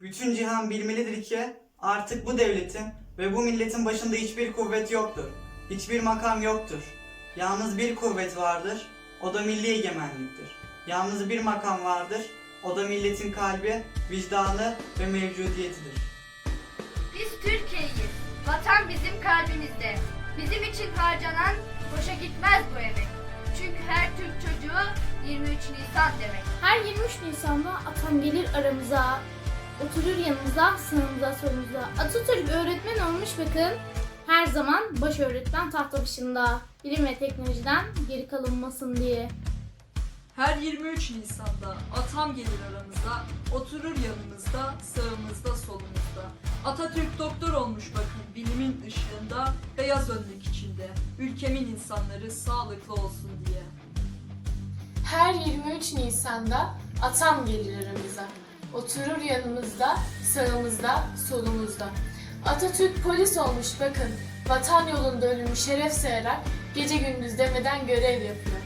Bütün cihan bilmelidir ki artık bu devletin ve bu milletin başında hiçbir kuvvet yoktur. Hiçbir makam yoktur. Yalnız bir kuvvet vardır, o da milli egemenliktir. Yalnız bir makam vardır, o da milletin kalbi, vicdanı ve mevcudiyetidir. Biz Türkiye'yiz. Vatan bizim kalbimizde. Bizim için harcanan boşa gitmez bu emek. Çünkü her Türk çocuğu 23 Nisan demek. Her 23 Nisan'da atam gelir aramıza. Oturur yanımıza, sağımıza, solumuza. Atatürk öğretmen olmuş bakın. Her zaman baş öğretmen tahta başında. Bilim ve teknolojiden geri kalınmasın diye. Her 23 Nisan'da atam gelir aramıza, oturur yanımızda, sağımızda, solumuzda. Atatürk doktor olmuş bakın bilimin ışığında, beyaz önlük içinde. Ülkemin insanları sağlıklı olsun diye. Her 23 Nisan'da atam gelir aramıza. Oturur yanımızda, sağımızda, solumuzda. Atatürk polis olmuş bakın. Vatan yolunda ölümü şeref sayarak gece gündüz demeden görev yapıyor.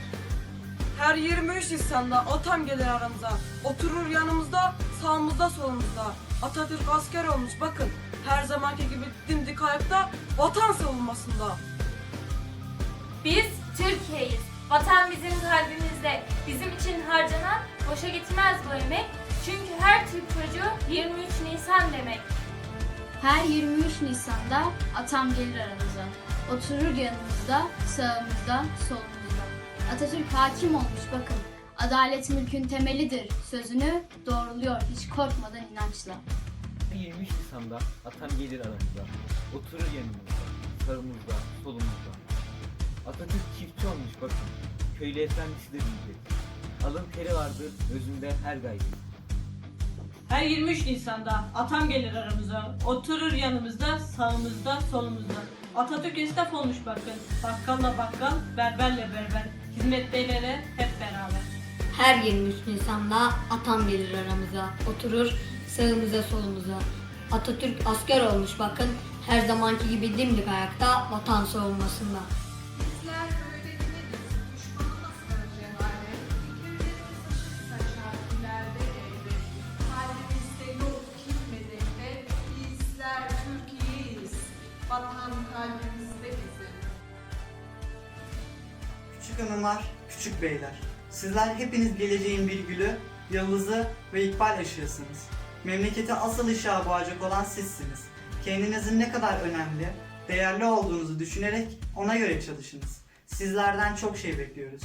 Her 23 Nisan'da atam gelir aramıza. Oturur yanımızda, sağımızda solumuzda. Atatürk asker olmuş bakın. Her zamanki gibi dimdik ayakta vatan savunmasında. Biz Türkiye'yiz. Vatan bizim kalbimizde. Bizim için harcanan boşa gitmez bu emek. Çünkü her Türk çocuğu 23 Nisan demek. Her 23 Nisan'da atam gelir aramıza. Oturur yanımızda, sağımızda, solumuzda. Atatürk hakim olmuş bakın. Adalet mülkün temelidir. Sözünü doğruluyor hiç korkmadan inançla. 23 Nisan'da atam gelir aramıza. Oturur yanımızda, sağımızda, solumuzda. Atatürk çiftçi olmuş bakın. Köylü efendisidir millet. Alın teri vardır özünde her gayret. Her 23 Nisan'da atam gelir aramıza. Oturur yanımızda, sağımızda, solumuzda. Atatürk esnaf olmuş bakın. Bakkalla bakkal, berberle berber. Hizmet beylere hep beraber. Her 23 Nisan'da atam gelir aramıza. Oturur sağımıza solumuza. Atatürk asker olmuş bakın. Her zamanki gibi dimdik ayakta vatan savunmasında. Bizler öğretmeniz, Vatan kalbimizde bizim. Küçük hanımlar, küçük beyler. Sizler hepiniz geleceğin bir gülü, yıldızı ve ikbal ışığısınız. Memlekete asıl ışığa boğacak olan sizsiniz. Kendinizin ne kadar önemli, değerli olduğunuzu düşünerek ona göre çalışınız. Sizlerden çok şey bekliyoruz.